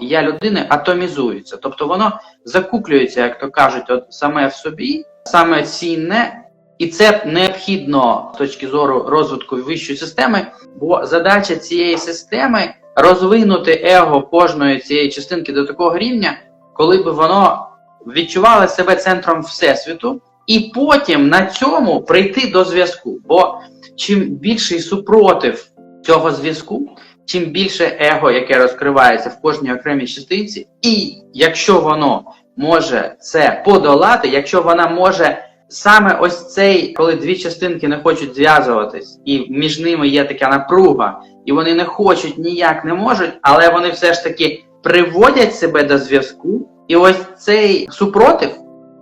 я людини атомізується. Тобто воно закуплюється, як то кажуть, от саме в собі, саме цінне, і це необхідно з точки зору розвитку вищої системи, бо задача цієї системи розвинути его кожної цієї частинки до такого рівня, коли би воно відчувало себе центром всесвіту, і потім на цьому прийти до зв'язку. Бо чим більший супротив цього зв'язку, чим більше его, яке розкривається в кожній окремій частинці, і якщо воно може це подолати, якщо вона може саме ось цей, коли дві частинки не хочуть зв'язуватись, і між ними є така напруга, і вони не хочуть ніяк не можуть, але вони все ж таки приводять себе до зв'язку, і ось цей супротив.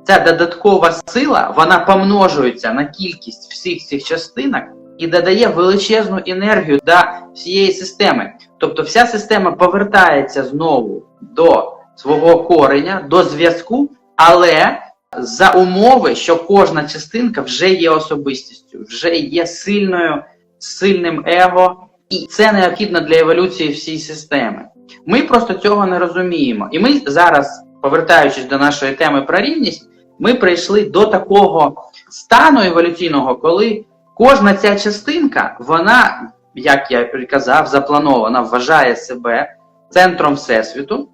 Ця додаткова сила вона помножується на кількість всіх цих частинок і додає величезну енергію до всієї системи. Тобто вся система повертається знову до свого кореня, до зв'язку, але за умови, що кожна частинка вже є особистістю, вже є сильною, сильним его, і це необхідно для еволюції всієї системи. Ми просто цього не розуміємо. І ми зараз, повертаючись до нашої теми про рівність, ми прийшли до такого стану еволюційного, коли кожна ця частинка, вона, як я і казав, запланована, вважає себе центром всесвіту.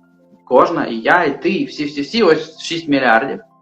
Кожна, і я, і ти, і всі, всі, всі, ось 6 мільярдів.